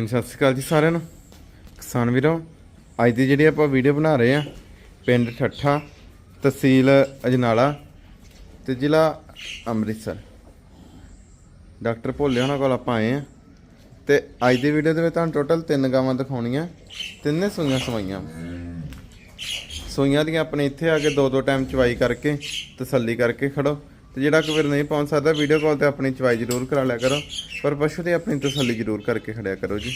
ਹਾਂਜੀ, ਸਤਿ ਸ਼੍ਰੀ ਅਕਾਲ ਜੀ ਸਾਰਿਆਂ ਨੂੰ। ਕਿਸਾਨ ਵੀਰੋ, ਅੱਜ ਦੀ ਜਿਹੜੀ ਆਪਾਂ ਵੀਡੀਓ ਬਣਾ ਰਹੇ ਆ ਪਿੰਡ ਠੱਠਾ, ਤਹਿਸੀਲ ਅਜਨਾਲਾ ਤੇ ਜ਼ਿਲ੍ਹਾ ਅੰਮ੍ਰਿਤਸਰ। ਡਾਕਟਰ ਭੋਲੇ ਉਹਨਾਂ ਕੋਲ ਆਪਾਂ ਆਏ ਆ ਤੇ ਅੱਜ ਦੀ ਵੀਡੀਓ ਦੇ ਵਿੱਚ ਤੁਹਾਨੂੰ ਟੋਟਲ ਤਿੰਨ ਗਾਵਾਂ ਦਿਖਾਉਣੀਆਂ, ਤਿੰਨੇ ਸੂਈਆਂ ਸਵਾਈਆਂ। ਸੂਈਆਂ ਦੀਆਂ ਆਪਣੇ ਇੱਥੇ ਆ ਕੇ ਦੋ ਦੋ ਟਾਈਮ ਚਵਾਈ ਕਰਕੇ ਤਸੱਲੀ ਕਰਕੇ ਖੜੋ। ਤੇ ਜਿਹੜਾ ਕੋਈ ਵੀਰ ਨਹੀਂ ਪਹੁੰਚ ਸਕਦਾ ਵੀਡੀਓ ਕਾਲ ਤੇ ਆਪਣੀ ਚਵਾਈ ਜ਼ਰੂਰ ਕਰਾ ਲਿਆ ਕਰੋ। ਪਰ ਪਸ਼ੂ ਦੀ ਆਪਣੀ ਤਸੱਲੀ ਜ਼ਰੂਰ ਕਰਕੇ ਖੜਿਆ ਕਰੋ ਜੀ।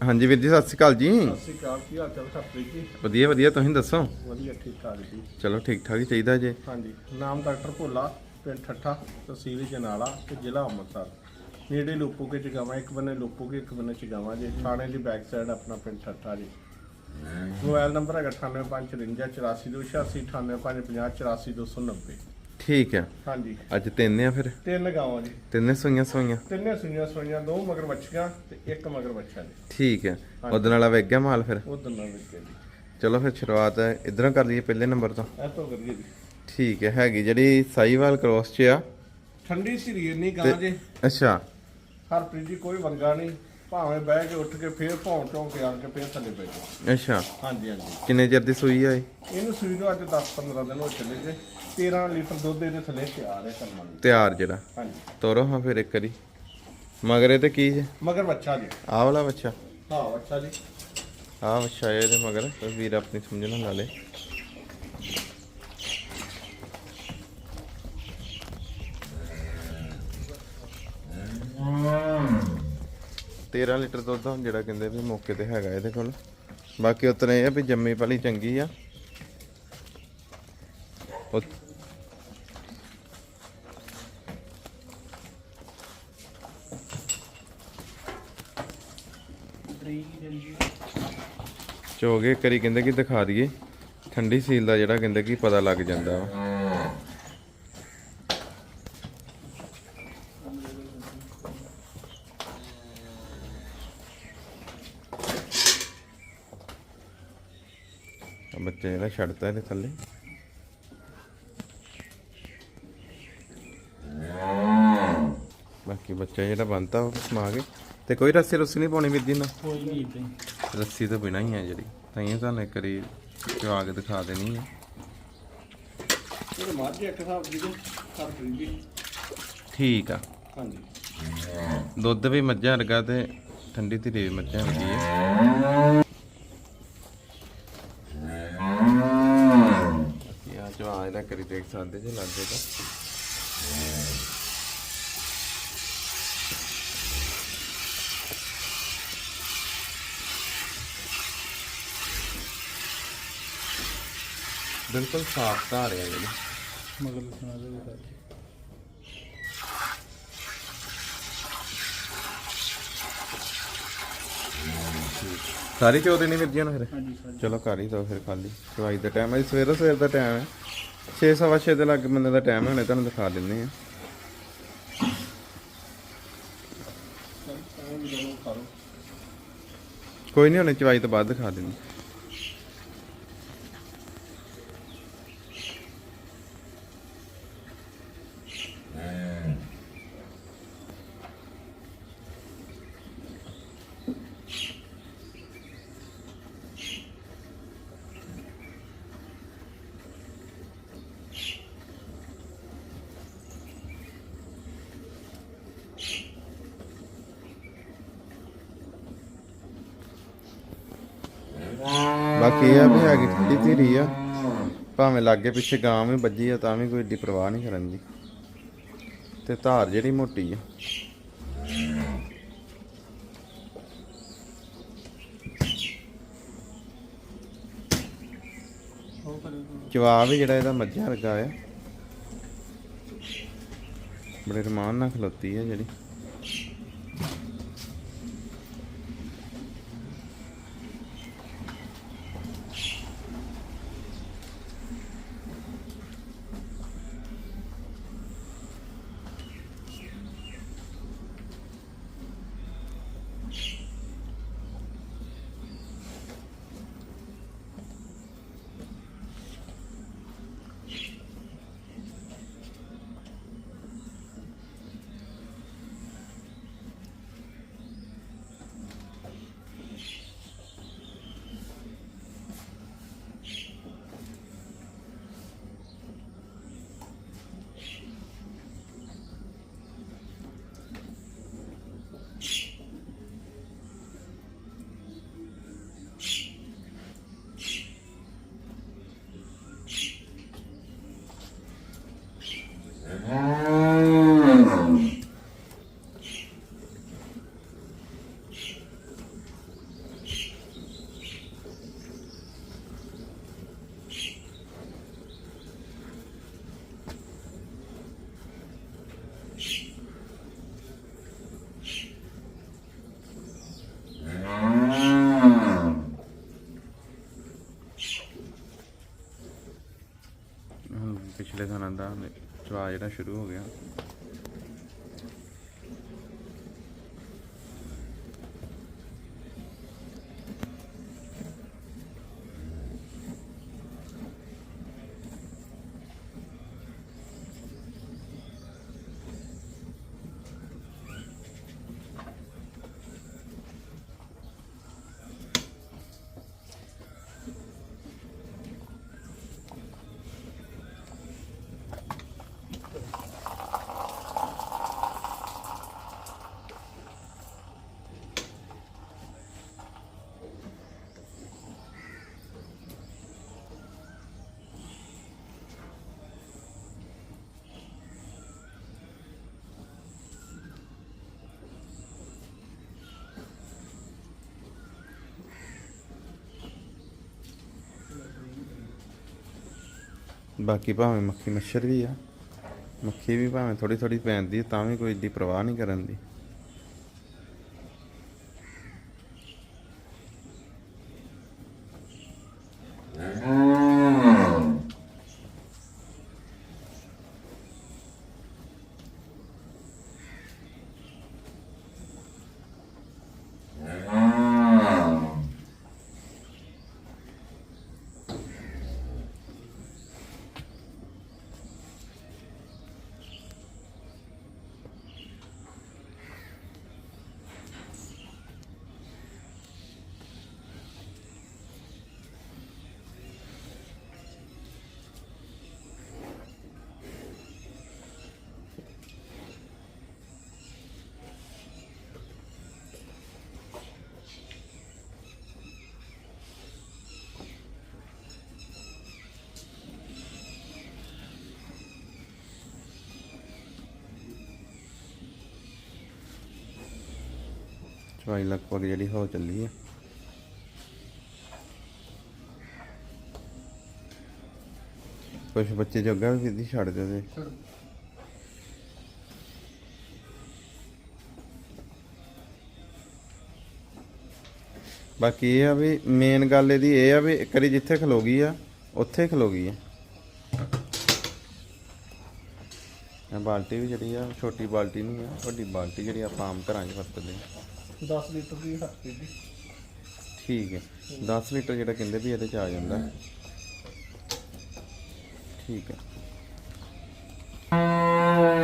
ਹਾਂਜੀ ਵੀਰ ਜੀ ਸਤਿ ਸ਼੍ਰੀ ਅਕਾਲ ਜੀ। ਸਤਿ ਸ਼੍ਰੀ ਅਕਾਲ ਕੀ ਹਾਲ ਚਾਲ ਸਤਿ ਜੀ? ਵਧੀਆ ਵਧੀਆ ਤੁਸੀਂ ਦੱਸੋ? ਵਧੀਆ ਠੀਕ ਠਾਕ ਜੀ। ਚਲੋ ਠੀਕ ਠਾਕ ਹੀ ਚਾਹੀਦਾ ਜੇ। ਹਾਂਜੀ ਨਾਮ ਡਾਕਟਰ ਭੋਲਾ ਪਿੰਡ ਠੱਠਾ ਤਹਿਸੀਲ ਜਨਾਲਾ ਤੇ ਜ਼ਿਲ੍ਹਾ ਅੰਮ੍ਰਿਤਸਰ। ਨੇੜੇ ਲੋਪੋਕੇ ਚਗਾਵਾਂ ਇੱਕ ਬੰਨੇ ਲੋਪੋਕੇ ਇੱਕ ਬੰਨੇ ਚਗਾਵਾਂ ਜੀ। ਥਾਣੇ ਦੀ ਬੈਕ ਸਾਈਡ ਆਪਣਾ ਪਿੰਡ ਠੱਠਾ ਜੀ। ਮੋਬਾਈਲ ਨੰਬਰ ਹੈਗਾ 9854 9855 ਠੀਕ ਹੈ। ਹਾਂਜੀ। ਅੱਜ ਤਿੰਨ ਆ ਫਿਰ? ਤਿੰਨ ਗਾਵਾਂ ਜੀ। ਤਿੰਨੇ ਸੂਈਆਂ ਸਵਾਈਆਂ ਤਿੰਨੇ ਸੁਈਆਂ ਸੁਈਆਂ ਦੋ ਮਗਰ ਬੱਚੀਆਂ ਤੇ ਇੱਕ ਮਗਰ ਬੱਚਾ ਜੀ। ਠੀਕ ਹੈ। ਉਹਦੇ ਨਾਲ ਵੇਖ ਗਿਆ ਮਾਲ ਫਿਰ? ਉਹ ਦੋਨਾਂ ਵਿੱਚ ਜੀ। ਚਲੋ ਫਿਰ ਸ਼ੁਰੂਆਤ ਇਧਰੋਂ ਕਰ ਲਈਏ ਪਹਿਲੇ ਨੰਬਰ ਤੋਂ। ਇਹ ਤੋਂ ਕਰੀਏ ਜੀ। ਠੀਕ ਹੈ ਹੈਗੀ ਜਿਹੜੀ ਸਾਈਵਾਲ ਕ੍ਰੋਸ ਚ ਆ। ਠੰਡੀ ਸਰੀਰ ਨਹੀਂ ਗਾਂ ਜੀ। ਅੱਛਾ। ਹਰਪ੍ਰੀਤ ਜੀ ਕੋਈ ਵੰਗਾ ਨਹੀਂ। ਭਾਵੇਂ ਬਹਿ ਕੇ ਉੱਠ ਕੇ ਫੇਰ ਭੌਂ ਚੌਂ ਕੇ ਆਣ ਕੇ ਫੇਰ ਥੱਲੇ ਪੈ ਜਾਓ। ਅੱਛਾ। ਹਾਂਜੀ ਹਾਂਜੀ। ਕਿੰਨੇ ਚਿਰ ਦੀ ਸੂਈ ਆ ਇਹ? ਇਹਨੂੰ ਸੂਈ ਨੂੰ ਅੱਜ 10 15 ਦਿਨ ਹੋ ਚੱਲੇ ਜੇ। 13 ਲੀਟਰ ਦੁੱਧ ਇਹਦੇ ਥੱਲੇ ਤਿਆਰ ਹੈ ਕਰਮਾਂ ਲਈ। ਤਿਆਰ ਜਿਹੜਾ? ਹਾਂਜੀ। ਤੋਰੋ ਹਾਂ ਫਿਰ ਇੱਕ ਵਾਰੀ। ਮਗਰ ਇਹ ਤੇ ਕੀ ਜੇ? ਮਗਰ ਬੱਚਾ ਜੀ। ਆਹ ਵਾਲਾ ਬੱਚਾ ਹਾਂ ਬੱਚਾ ਜੀ। ਆਹ ਬੱਚਾ ਇਹਦੇ ਮਗਰ। ਵੀਰ ਆਪਣੀ ਸਮਝਣ ਲਾ ਲੇ। ਤੇਰਾਂ ਲੀਟਰ ਦੁੱਧ ਹੁਣ ਜਿਹੜਾ ਕਹਿੰਦੇ ਵੀ ਮੌਕੇ ਤੇ ਹੈਗਾ ਇਹਦੇ ਕੋਲ। ਬਾਕੀ ਉਤਨੇ ਇਹ ਆ ਵੀ ਜੰਮੀ ਪਲੀ ਚੰਗੀ ਆ। ਚੋਗੇ ਕਰੀ ਕਹਿੰਦੇ ਕਿ ਦਿਖਾ ਦਈਏ। ਠੰਡੀ ਸੀਲ ਦਾ ਜਿਹੜਾ ਕਹਿੰਦੇ ਕਿ ਪਤਾ ਲੱਗ ਜਾਂਦਾ ਵਾ ਆਹ ਬੱਚੇ ਜਿਹੜਾ ਛੱਡਤਾ ਇਹਦੇ ਥੱਲੇ। ਬਾਕੀ ਬੱਚਾ ਜਿਹੜਾ ਬੰਨਤਾ ਉਹ ਸਮਾ ਕੇ ਤੇ ਕੋਈ ਰੱਸੀ ਰੁੱਸੀ ਨਹੀਂ ਪਾਉਣੀ ਜੀ ਨਾ? ਕੋਈ ਨਹੀਂ ਇਦਾਂ ਰੱਸੀ ਤੋਂ ਬਿਨਾ ਹੀ ਆ ਜਿਹੜੀ। ਤਾਂ ਇਹ ਤੁਹਾਨੂੰ ਇੱਕ ਵਾਰੀ ਚਵਾ ਕੇ ਦਿਖਾ ਦੇਣੀ ਹੈ ਇਹ ਮਾਝੇ ਇੱਕ ਦੀ ਠੀਕ ਆ। ਹਾਂਜੀ। ਦੁੱਧ ਵੀ ਮੱਝਾਂ ਵਰਗਾ ਤੇ ਠੰਡੀ ਧੀਰੇ ਵੀ ਮੱਝਾਂ ਵਰਗੀ ਹੈ ਦੇਖ ਸਕਦੇ ਜੇ ਲੱਗੇ ਤਾਂ। ਬਿਲਕੁਲ ਸਾਫ਼ ਧਾਰ ਹੈ ਜਿਹੜੀ ਮਗਰ ਸੁਣਾ ਦੇ ਸਾਰੀ ਚੌਦੇ ਨਹੀਂ ਮਿਰਜੀਆਂ ਨਾ ਫਿਰ? ਚਲੋ ਕਰ ਹੀ ਦੋ ਫਿਰ ਖਾਲੀ। ਚਵਾਈ ਦਾ ਟਾਈਮ ਹੈ ਸਵੇਰ ਸਵੇਰ ਦਾ ਟਾਈਮ ਹੈ 6 ਸਵਾ ਛੇ ਦੇ ਲੱਗ ਬੰਦੇ ਦਾ ਟਾਈਮ ਹੋਣੇ ਤੁਹਾਨੂੰ ਦਿਖਾ ਦਿੰਦੇ ਆ ਕੋਈ ਨਹੀਂ ਹੁਣੇ ਚਵਾਈ ਤੋਂ ਬਾਅਦ ਦਿਖਾ ਦਿੰਦੇ ਬਾਕੀ ਇਹ ਆ ਵੀ ਹੈਗੀ ਠੰਡੀ ਧੀਰੀ ਆ। ਭਾਵੇਂ ਲਾਗੇ ਪਿੱਛੇ ਗਾਂ ਵੀ ਵੱਜੀ ਆ, ਤਾਂ ਵੀ ਕੋਈ ਏਡੀ ਪਰਵਾਹ ਨਹੀਂ ਕਰਨ ਦੀ। ਤੇ ਧਾਰ ਜਿਹੜੀ ਮੋਟੀ ਆ। ਜਵਾਬ ਵੀ ਜਿਹੜਾ ਇਹਦਾ ਮੱਝਾਂ ਵਰਗਾ ਆ। ਬੜੇ ਰਮਾਨ ਨਾਲ ਖਲੋਤੀ ਆ ਜਿਹੜੀ। ਜਿਹੜਾ ਸ਼ੁਰੂ ਹੋ ਗਿਆ। ਬਾਕੀ ਭਾਵੇਂ ਮੱਖੀ ਮੱਛਰ ਵੀ ਆ। ਮੱਖੀ ਵੀ ਭਾਵੇਂ ਥੋੜੀ ਥੋੜੀ ਪੈਂਦੀ ਤਾਂ ਵੀ ਕੋਈ ਏਡੀ ਪਰਵਾਹ ਨਹੀਂ ਕਰਨ ਦੀ। ਚਵਾਈ ਲਗਭਗ ਜਿਹੜੀ ਹੋ ਚੱਲੀ ਆ। ਕੁਝ ਬੱਚੇ ਜੋਗਾ ਵੀ ਵਿਧੀ ਛੱਡ ਦਿੰਦੇ। ਬਾਕੀ ਇਹ ਆ ਵੀ ਮੇਨ ਗੱਲ ਇਹਦੀ ਇਹ ਆ ਵੀ ਇੱਕ ਵਾਰੀ ਜਿੱਥੇ ਖਲੋ ਗਈ ਆ, ਉੱਥੇ ਖਲੋ ਗਈ ਆ। ਇਹ ਬਾਲਟੀ ਵੀ ਜਿਹੜੀ ਆ, ਛੋਟੀ ਬਾਲਟੀ ਨਹੀਂ ਆ, ਵੱਡੀ ਬਾਲਟੀ ਜਿਹੜੀ ਆਪਾਂ ਆਮ ਘਰਾਂ 'ਚ ਵਰਤਦੇ ਆ। 10 ਲੀਟਰ ਦੀ ਹੱਥੀ ਦੀ ਠੀਕ ਹੈ। 10 ਲੀਟਰ ਜਿਹੜਾ ਕਹਿੰਦੇ ਵੀ ਇਹਦੇ ਚ ਆ ਜਾਂਦਾ। ਹੈ। ਠੀਕ ਹੈ।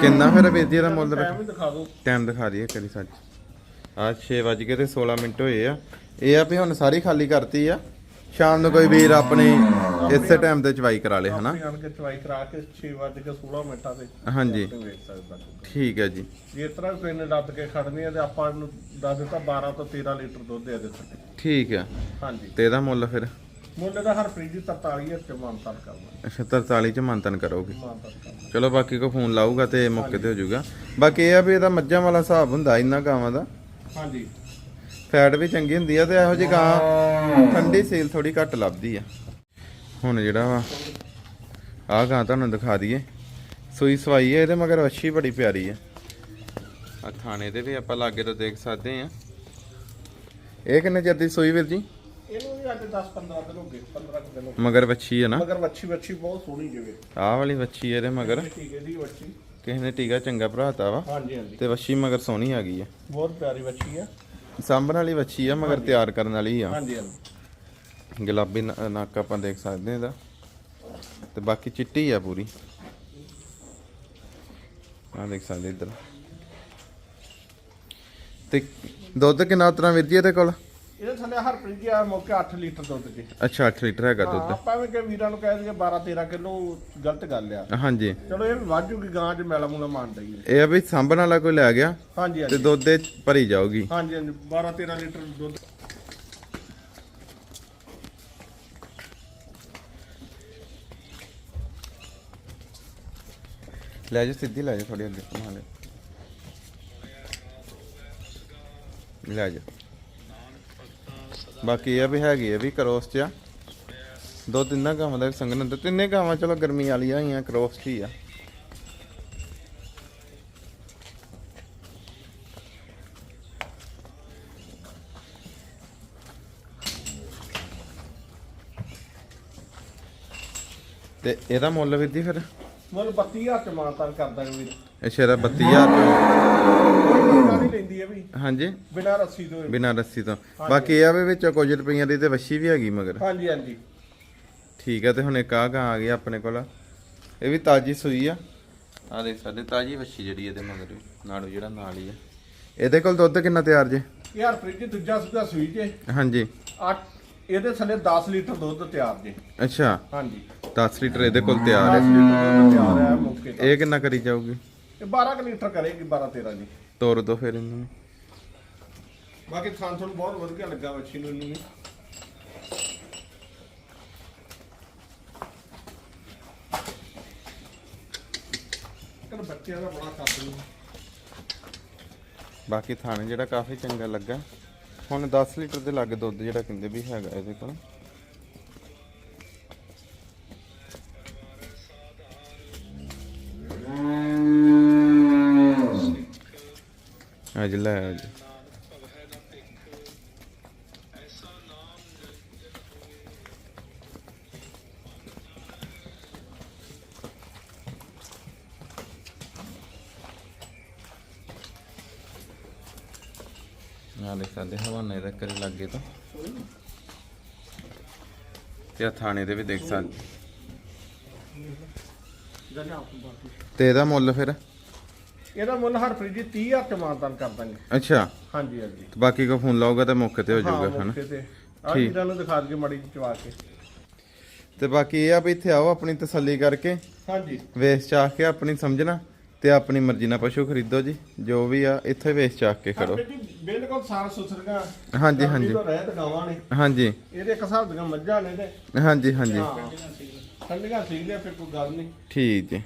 ਕਿੰਨਾ ਫਿਰ ਬੇਦੀ ਦਾ ਮੁੱਲ ਟਾਈਮ ਵੀ ਦਿਖਾ ਦਿਓ। ਟਾਈਮ ਦਿਖਾ ਦਈਏ ਕਰੀ ਸੱਚ। ਆ 6 ਵਜ ਕੇ ਤੇ 16 ਮਿੰਟ ਹੋਏ ਆ। ਇਹ ਆ ਵੀ ਹੁਣ ਸਾਰੀ ਖਾਲੀ ਕਰਤੀ ਆ। ਸ਼ਾਮ ਨੂੰ ਕੋਈ ਵੀਰ ਆਪਣੀ ਇਸੇ ਟਾਈਮ ਤੇ ਚਵਾਈ ਕਰਾ ਲੇ ਹਨਾ? ਆਪਣੀ ਆਣ ਕੇ ਚਵਾਈ ਕਰਾ ਕੇ 6 ਵਜੇ ਕੇ 16 ਮਿੰਟਾਂ ਤੇ ਹਾਂਜੀ। ਆਪਣੇ ਵੇਚ ਸਕਦਾ ਠੀਕ ਹੈ ਜੀ। ਜੇ ਤਰ੍ਹਾਂ ਕੋਈ ਨੇ ਲੱਦ ਕੇ ਖੜਨੀ ਹੈ ਤੇ ਆਪਾਂ ਨੂੰ ਦੱਸ ਦਿੱਤਾ 12 ਤੋਂ 13 ਲੀਟਰ ਦੁੱਧ ਦੇ ਦਿੱਤਾ ਠੀਕ ਹੈ। ਹਾਂਜੀ। ਤੇ ਇਹਦਾ ਮੁੱਲ ਫਿਰ? ਮੁੱਲ ਦਾ ਹਰ ਫ੍ਰਿਜ 43 ਚ ਮਾਨਤਾਨ ਕਰਨਾ। ਅੱਛਾ 43 ਚ ਮੰਤਨ ਕਰੋਗੇ। ਮਾਨਤਾਨ ਕਰਨਾ। ਚਲੋ ਬਾਕੀ ਕੋ ਫੋਨ ਲਾਊਗਾ ਤੇ ਮੌਕੇ ਤੇ ਹੋ ਜਾਊਗਾ। ਬਾਕੀ ਇਹ ਆ ਵੀ ਇਹਦਾ ਮੱਝਾਂ ਵਾਲਾ ਹਿਸਾਬ ਹੁੰਦਾ ਇੰਨਾ ਗਾਵਾਂ ਦਾ। ਹਾਂਜੀ। ਫੈਟ ਵੀ ਚੰਗੀ ਹੁੰਦੀ ਆ ਤੇ ਇਹੋ ਜਿਹੀ ਗਾਂ ਠੰਡੀ ਸੀਲ ਥੋੜੀ ਘੱਟ ਲੱਭਦੀ ਆ। ਹੁਣ ਜਿਹੜਾ ਵਾ ਆਹ ਗਾਂ ਤੁਹਾਨੂੰ ਦਿਖਾ ਦਈਏ। ਸੂਈ ਸਵਾਈ ਹੈ ਇਹਦੇ ਮਗਰ ਅੱਛੀ ਬੜੀ ਪਿਆਰੀ ਆ। ਆ ਥਾਣੇ ਦੇ ਵੀ ਆਪਾਂ ਲਾਗੇ ਤੋਂ ਦੇਖ ਸਕਦੇ ਆ। ਇਹ ਕਿੰਨੇ ਚਿਰ ਦੀ ਸੂਈ ਵੀਰ ਜੀ? ਇਹਨੂੰ ਵੀ ਅੱਜ 10 15 ਦਿਨ ਹੋ ਗਏ 15 ਕੁ ਦਿਨ ਹੋ ਮਗਰ ਵੱਛੀ ਆ ਨਾ? ਮਗਰ ਵੱਛੀ ਵੱਛੀ ਬਹੁਤ ਸੋਹਣੀ ਜਿਵੇਂ ਆਹ ਵਾਲੀ ਵੱਛੀ ਇਹਦੇ ਮਗਰ। ਹੈ ਦੀ ਵੱਛੀ। ਕਿਸੇ ਨੇ ਟੀਕਾ ਚੰਗਾ ਭਰਾਤਾ ਵਾ। ਹਾਂਜੀ ਹਾਂਜੀ। ਤੇ ਵੱਛੀ ਮਗਰ ਸੋਹਣੀ ਆ ਗਈ ਆ। ਬਹੁਤ ਪਿਆਰੀ ਵੱਛੀ ਹੈ ਸਾਂਭਣ ਵਾਲੀ ਵੱਛੀ ਆ ਮਗਰ ਤਿਆਰ ਕਰਨ ਵਾਲੀ ਆ। ਹਾਂਜੀ ਹਾਂਜੀ। ਗੁਲਾਬੀ ਨੱਕ ਆਪਾਂ ਦੇਖ ਸਕਦੇ ਹਾਂ ਇਹਦਾ। ਤੇ ਬਾਕੀ ਚਿੱਟੀ ਆ ਪੂਰੀ। ਆ ਦੇਖ ਸਕਦੇ ਇੱਧਰ। ਤੇ ਦੁੱਧ ਕਿੰਨਾ ਉਤਰਾ ਵੀਰ ਜੀ ਇਹਦੇ ਕੋਲ? ਇਹਦੇ ਥੱਲੇ ਹਰ ਫ੍ਰਿਜ ਆ ਮੌਕੇ 8 ਲੀਟਰ ਦੁੱਧ ਜੀ। ਅੱਛਾ 8 ਲੀਟਰ ਹੈਗਾ ਹਾਂ, ਦੁੱਧ। ਆਪਾਂ ਵੀ ਕਿ ਵੀਰਾਂ ਨੂੰ ਕਹਿ ਦਈਏ 12 13 ਕਿਲੋ ਗਲਤ ਗੱਲ ਆ। ਹਾਂਜੀ। ਚਲੋ ਇਹ ਵਾਜੂਗੀ ਗਾਂ ਚ ਮੈਲਾ ਮੂਲਾ ਮਾਰ ਦਈਏ ਇਹ ਆ ਵੀ ਸਾਂਭਣ ਵਾਲਾ ਕੋਈ ਲੈ ਗਿਆ ਹਾਂਜੀ ਤੇ ਹਾਂਜੀ ਦੁੱਧ ਦੇ ਭਰੀ ਜਾਊਗੀ। ਹਾਂਜੀ ਹਾਂਜੀ। 12 13 ਲੀਟਰ ਦੁੱਧ। ਲੈ ਜਾ ਸਿੱਧੀ ਲੈ ਜਾ ਥੋੜੀ ਅੱਗੇ ਘੁਮਾ ਲੈ ਲੈ ਜਾ ਬਾਕੀ ਇਹ ਆ ਵੀ ਹੈਗੀ ਆ ਵੀ ਕਰੋਸ ਚ ਆ ਦੋ ਤਿੰਨਾਂ ਗਾਵਾਂ ਦਾ ਸੰਗਨ ਹੁੰਦਾ। ਤਿੰਨੇ ਗਾਵਾਂ ਚਲੋ ਗਰਮੀ ਵਾਲੀਆਂ ਹੀ ਆ ਕਰੋਸ ਚ ਹੀ ਆ। ਤੇ ਇਹਦਾ ਮੁੱਲ ਵੀ ਦੀ ਫਿਰ? ਮੁੱਲ 32000 ਚ ਮਾਨਤਾਨ ਕਰ ਦਾਂਗੇ ਵੀਰ ਅੱਛਾ ਇਹਦਾ 32000 ਰੁਪਏ ਕੋਈ ਮਹਿੰਗਾ ਨਹੀਂ ਲੈਂਦੀ ਇਹ ਵੀ ਹਾਂਜੀ। ਬਿਨਾਂ ਰੱਸੀ ਤੋਂ। ਬਿਨਾਂ ਰੱਸੀ ਤੋਂ। ਬਾਕੀ ਇਹ ਆ ਵੀ ਵਿੱਚ ਕੁਝ ਰੁਪਈਆਂ ਦੀ ਤੇ ਵੱਛੀ ਵੀ ਹੈਗੀ ਮਗਰ। ਹਾਂਜੀ ਹਾਂਜੀ। ਠੀਕ ਆ ਤੇ ਹੁਣ ਇੱਕ ਆਹ ਗਾਂ ਆ ਗਈ ਆਪਣੇ ਕੋਲ। ਇਹ ਵੀ ਤਾਜੀ ਸੂਈ ਆ। ਆ ਦੇਖ ਸਾਡੇ ਤਾਜੀ ਵੱਛੀ ਜਿਹੜੀ ਇਹਦੇ ਮਗਰ ਨਾੜੂ ਜਿਹੜਾ ਨਾਲ ਹੀ ਆ। ਇਹਦੇ ਕੋਲ ਦੁੱਧ ਕਿੰਨਾ ਤਿਆਰ ਜੇ? ਯਾਰ ਫ੍ਰਿਜ ਦੂਜਾ ਸੁਗਾ ਸੂਈ ਜੇ। ਹਾਂਜੀ। 8 ਇਹਦੇ ਥੱਲੇ 10 ਲੀਟਰ ਦੁੱਧ ਤਿਆਰ ਜੇ। ਅੱਛਾ। ਹਾਂਜੀ। 10 ਲੀਟਰ ਇਹਦੇ ਕੋਲ ਤਿਆਰ 10 ਹੈ ਤਿਆਰ ਹੈ ਮੌਕੇ ਤੇ। ਇਹ ਕਿੰਨਾ ਕਰੀ ਜਾਊਗੀ? ਇਹ 12 ਕੁ ਲੀਟਰ ਕਰੇਗੀ 12 13 ਜੀ ਤੋਰ ਦੋ ਫਿਰ ਇਹਨਾਂ। ਨੂੰ ਬਾਕੀ ਥਾਂ ਤੁਹਾਨੂੰ ਬਹੁਤ ਵਧੀਆ ਲੱਗਾ ਵੱਛੀ ਨੂੰ ਇਹਨੂੰ ਵੀ। ਕਰ ਬੱਚਿਆਂ ਦਾ ਬੜਾ ਕਰਦੇ ਨੇ ਬਾਕੀ ਥਾਣੇ ਜਿਹੜਾ ਕਾਫੀ ਚੰਗਾ ਲੱਗਾ। ਹੁਣ 10 ਲੀਟਰ ਦੇ ਲੱਗ ਦੁੱਧ ਜਿਹੜਾ ਕਹਿੰਦੇ ਵੀ ਹੈਗਾ ਇਹਦੇ ਕੋਲ। ਅੱਜ ਲੈ ਆਓ ਜੀ ਨਾਲੇ ਸਾਡੇ ਹਵਾਨੇ ਦੇ ਕਰੇ ਲੱਗੇ ਤਾਂ। ਤੇ ਆ ਥਾਣੇ ਦੇ ਵੀ ਦੇਖ ਸਕਦੇ। ਤੇ ਇਹਦਾ ਮੁੱਲ ਫਿਰ? ਇਹਦਾ ਮੁੱਲ ਹਰ ਫ੍ਰਿਜ 30000 ਚ ਮਾਨਤਾਨ ਕਰ ਦਾਂਗੇ। ਅੱਛਾ। ਹਾਂਜੀ ਹਾਂਜੀ। ਤੇ ਬਾਕੀ ਕੋ ਫੋਨ ਲਾਊਗਾ ਤਾਂ ਮੌਕੇ ਤੇ ਹੋ ਜਾਊਗਾ ਹਨਾ? ਤੇ। ਆ ਠੀਕ। ਵੀਰਾਂ ਨੂੰ ਦਿਖਾ ਦਈਏ ਮਾੜੀ ਚਵਾ ਕੇ। ਤੇ ਬਾਕੀ ਇਹ ਆ ਵੀ ਇੱਥੇ ਆਓ ਆਪਣੀ ਤਸੱਲੀ ਕਰਕੇ। ਹਾਂਜੀ। ਵੇਸ ਚਾਹ ਕੇ ਆਪਣੀ ਸਮਝਣਾ ਤੇ ਆਪਣੀ ਮਰਜ਼ੀ ਨਾਲ ਪਸ਼ੂ ਖਰੀਦੋ ਜੀ। ਜੋ ਵੀ ਆ ਇੱਥੇ ਵੇਸ ਚਾਹ ਕੇ ਖੜੋ ਜੀ ਬਿਲਕੁਲ ਸਾਫ਼ ਸੁਥਰੀਆਂ। ਹਾਂਜੀ, ਹਾਂਜੀ। ਤੋਂ ਰਹਿਤ ਗਾਵਾਂ ਨੇ। ਹਾਂਜੀ। ਇਹਦੇ ਇੱਕ ਹਿਸਾਬ ਦੀਆਂ ਮੱਝਾਂ ਨੇ ਤੇ ਹਾਂਜੀ ਹਾਂਜੀ। ਹਾਂ। ਠੰਡੀਆਂ ਸੀ ਲਿਆ ਫਿਰ ਕੋਈ ਗੱਲ ਨਹੀਂ। ਠੀਕ ਜੀ।